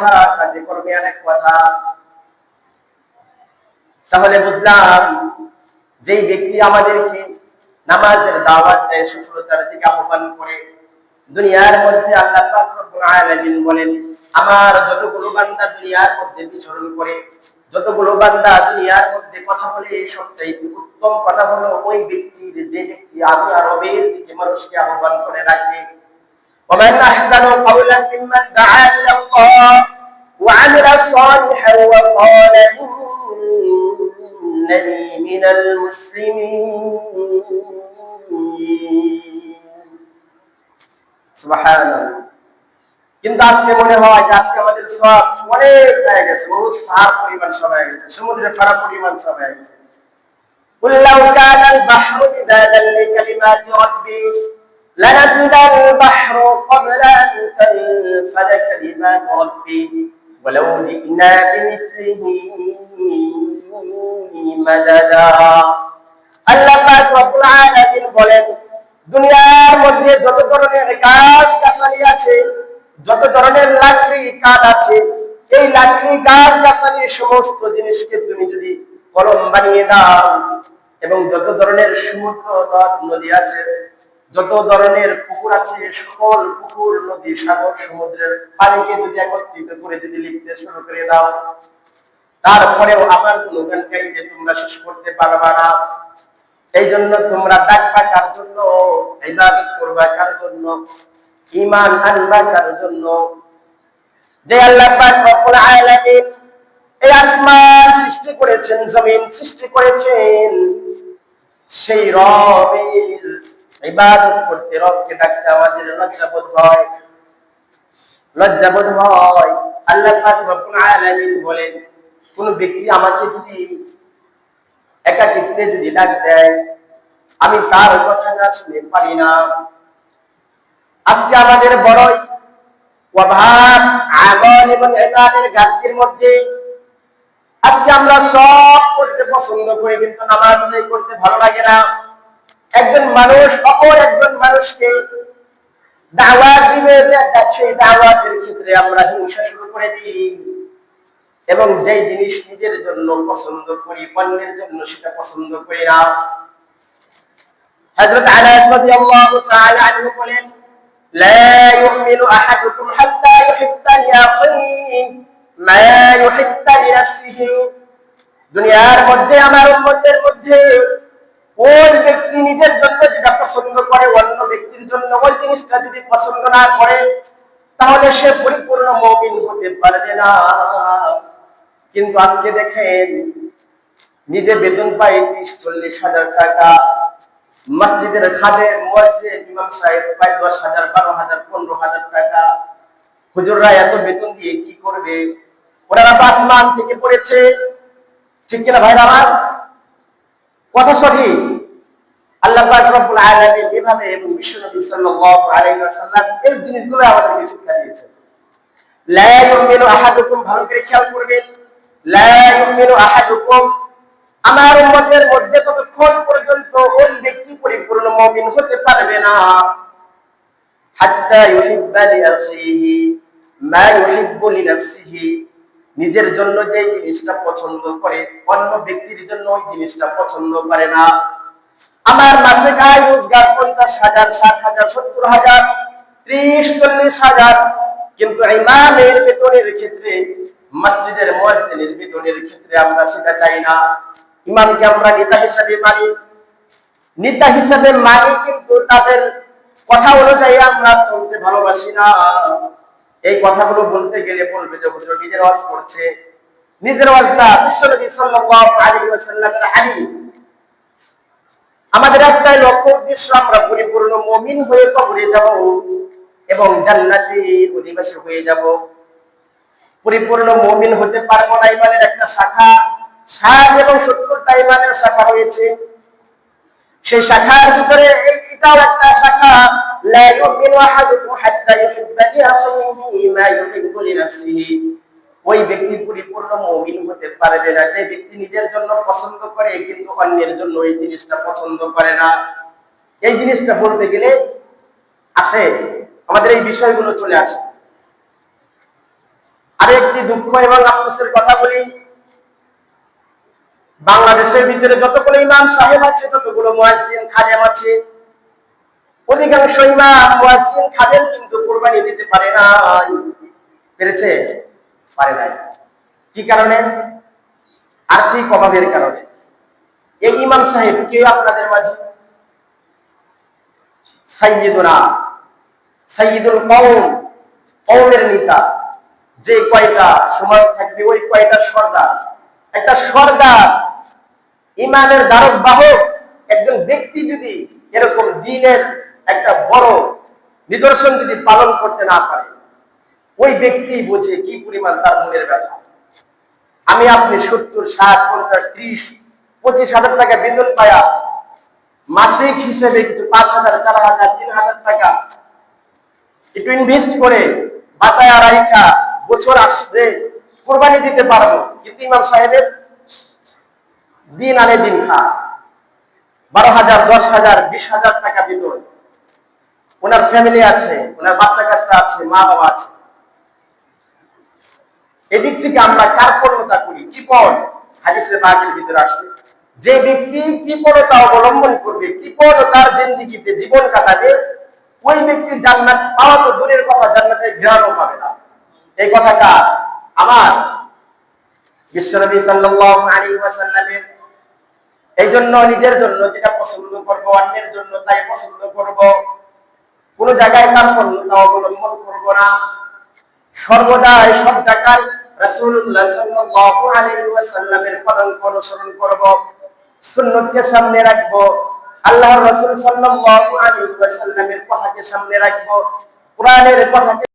কথা কাজে করবে অনেক কথা তাহলে বুঝলাম যেই ব্যক্তি আমাদেরকে নামাজের দাওয়াত দেয় সফলতার দিকে আহ্বান করে দুনিয়ার মধ্যে আল্লাহ পাক রব্বুল আলামিন বলেন আমার যতগুলো বান্দা দুনিয়ার মধ্যে বিচরণ করে যতগুলো বান্দা দুনিয়ার মধ্যে কথা বলে সবচাইতে উত্তম কথা হলো ওই ব্যক্তির যে ব্যক্তি আমি আর রবের দিকে মানুষকে আহ্বান করে রাখবে ومن أحسن قولا ممن دعا إلى الله وعمل صالحا وقال إنني من المسلمين سبحان الله কিন্তু আজকে মনে হয় যে আজকে আমাদের সব অনেক হয়ে গেছে বহুত সার পরিমাণ সব হয়ে গেছে সমুদ্রে সারা পরিমাণ সব হয়ে গেছে قل لو كان البحر مدادا لكلمات ربي لنفد البحر قبل أن تنفد كلمات ربي ولو جئنا بمثله مددا আল্লাহ পাক রব্বুল আলামিন বলেন দুনিয়ার মধ্যে যত ধরনের গাছ গাছালি আছে যত ধরনের লাকড়ি কাঠ আছে এই লাকড়ি গাছ গাছালি সমস্ত জিনিসকে তুমি যদি কলম বানিয়ে দাও এবং যত ধরনের সমুদ্র নদ নদী আছে যত ধরনের পুকুর আছে, সকল পুকুর, নদী, সাগর, সমুদ্রের পানিকে যদি একত্রিত করে যদি লিখতে শুরু করে দাও, তারপরেও আমার কোন গান গাইতে তোমরা শেষ করতে পারবা না। এই জন্য তোমরা ডাকবা কার জন্য, ইবাদত করবা কার জন্য? ঈমান আনবা কার জন্য? যে আল্লাহ পাক রব্বুল আলামিন এই আসমান সৃষ্টি করেছেন, জমিন সৃষ্টি করেছেন, সেই রবের ইবাদত করতে রবকে ডাকতে আমাদের লজ্জাবোধ হয়। লজ্জাবোধ হয়। আল্লাহ পাক রব্বুল আলামিন বলেন, কোন ব্যক্তি আমাকে যদি একাকিত্বে যদি ডাক দেয়, আমি তার কথা না শুনে পারি না। আজকে আমাদের বড়ই অভাব আমল এবং একাদের ঘাটতির মধ্যে আজকে আমরা সব করতে পছন্দ করি, কিন্তু নামাজ করতে ভালো লাগে না। একজন মানুষ, অপর একজন মানুষকে দাওয়াত দিবে সেই দাওয়াতের ক্ষেত্রে আমরা হিংসা শুরু করে দিই এবং যে জিনিস নিজের জন্য পছন্দ করি, অন্যের জন্য সেটা পছন্দ করি না। হযরত তাআলা বলেন, লা ইউমিনু আহাদুকুম হাত্তা ইউহিব্বা লি আখিহি, মা ইউহিব্বা লি নাফসিহি। দুনিয়ার মধ্যে, আমার উম্মতের মধ্যে ওই ব্যক্তি নিজের জন্য যেটা পছন্দ করে, অন্য ব্যক্তির জন্য ওই জিনিসটা যদি পছন্দ না করে, তাহলে সে পরিপূর্ণ মমিন হতে পারবে না। কিন্তু আজকে দেখেন, নিজে বেতন পাই ত্রিশ, চল্লিশ হাজার টাকা। মসজিদের খাদে মসজিদ, ইমাম সাহেব প্রায় দশ হাজার, বারো হাজার, পনেরো হাজার টাকা। হুজুররা এত বেতন দিয়ে কি করবে? ওনারা আসমান থেকে পড়েছে। ঠিক কিনা ভাইরা আমার? কথা সঠিক? আল্লাহ রব্বুল এভাবে এবং বিশ্বনবী সাল্লাল্লাহু আলাইহি ওয়াসাল্লাম এই জিনিসগুলো আমাদেরকে শিক্ষা দিয়েছেন। লা ইউমিনু আহাদুকুম, ভালো করে খেয়াল করবেন। লা ইউমিনু আহাদুকুম, আমার উম্মতের মধ্যে ততক্ষণ পর্যন্ত ওই ব্যক্তি পরিপূর্ণ মুমিন হতে পারবে না? হাত্তা ইউহিব্বা লিআখিহি মা ইউহিব্বু লিনাফসিহি নিজের জন্য যে জিনিসটা পছন্দ করে, অন্য ব্যক্তির জন্য ওই জিনিসটা পছন্দ করে না। আমার মাসে আয় রোজগার পঞ্চাশ হাজার, ষাট হাজার, সত্তর হাজার, ত্রিশ, চল্লিশ হাজার। কিন্তু ইমামের বেতনের ক্ষেত্রে, মসজিদের মসজিদের বেতনের ক্ষেত্রে আমরা সেটা চাই না। ইমামকে আমরা নেতা হিসাবে মানি। নেতা হিসাবে মানি কিন্তু তাদের কথা অনুযায়ী আমরা চলতে ভালোবাসি না। এই কথাগুলো বলতে গেলে বলবে যে হুজুর নিজের ওয়াজ করছে নিজের ওয়াজ না বিশ্বনবী সাল্লাল্লাহু আলাইহি ওয়াসাল্লামের হাদিস। আমাদের একটাই লক্ষ্য, উদ্দেশ্য, আমরা পরিপূর্ণ মুমিন হয়ে কবরে যাব এবং জান্নাতের অধিবাসী হয়ে যাব। পরিপূর্ণ মুমিন হতে পারব না ইমানের একটা শাখা। ষাট এবং সত্তরটা ইমানের শাখা রয়েছে। সেই শাখার ভিতরে এটাও একটা শাখা। لا يؤمن أحدكم حتى يحب لأخيه ما يحب لنفسه ওই ব্যক্তি পরিপূর্ণ মমিন হতে পারবে না যে ব্যক্তি নিজের জন্য পছন্দ করে কিন্তু অন্যের জন্য এই জিনিসটা পছন্দ করে না এই জিনিসটা বলতে গেলে আসে আমাদের এই বিষয়গুলো চলে আসে আর আরেকটি দুঃখ এবং আফসোসের কথা বলি বাংলাদেশের ভিতরে যতগুলো ইমাম সাহেব আছে ততগুলো মুয়াজ্জিন খাদেম আছে অধিকাংশ ইমাম মুয়াজ্জিন খাদেম কিন্তু কুরবানি দিতে পারে না পেরেছে? পারে নাই। কি কারণে? আর্থিক অভাবের কারণে। এই ইমাম সাহেব আপনাদের মাঝে? নেতা। যে কয়টা সমাজ থাকবে, ওই কয়টা সর্দার? একটা সর্দার ইমানের দ্বারক বাহক একজন ব্যক্তি যদি এরকম দিনের একটা বড় নিদর্শন যদি পালন করতে না পারে, ওই ব্যক্তি বোঝে কি পরিমাণ তার মনের ব্যথা। আমি আপনি সত্তর, ষাট, পঞ্চাশ, ত্রিশ, পঁচিশ হাজার টাকা বেতন পায়া মাসিক হিসেবে কিছু পাঁচ হাজার, চার হাজার, তিন হাজার টাকা একটু ইনভেস্ট করে বাঁচায় রাইখা বছর আসবে, কোরবানি দিতে পারব। কিন্তু ইমাম সাহেবের দিন আনে দিন খা বারো হাজার, দশ হাজার, বিশ হাজার টাকা বেতন। ওনার ফ্যামিলি আছে, ওনার বাচ্চা কাচ্চা আছে মা বাবা আছে। এদিক থেকে আমরা কার্পণ্যতা করি? কৃপণ হাদিসের বাগের ভিতরে আসছে যে ব্যক্তি কৃপণতা অবলম্বন করবে, কৃপণতার জিন্দিগিতে জীবন কাটাবে, ওই ব্যক্তি জান্নাত পাওয়া তো দূরের কথা জান্নাতে ঘ্রাণও পাবে না। এই কথাটা আমার। বিশ্বনবী সাল্লাল্লাহু আলাইহি ওয়াসাল্লামের। এই জন্য নিজের জন্য যেটা পছন্দ করব, অন্যের জন্য তাই পছন্দ করব। কোন জায়গায় কার্পণ্যতা অবলম্বন করব না। সর্বদা সব জায়গায় রাসূলুল্লাহ সাল্লাল্লাহু আলাইহি ওয়াসাল্লামের পদাঙ্ক অনুসরণ করব, সুন্নতকে সামনে রাখব, আল্লাহর রাসূল সাল্লাল্লাহু আলাইহি ওয়াসাল্লামের কথাকে সামনে রাখব, কোরআনের কথাকে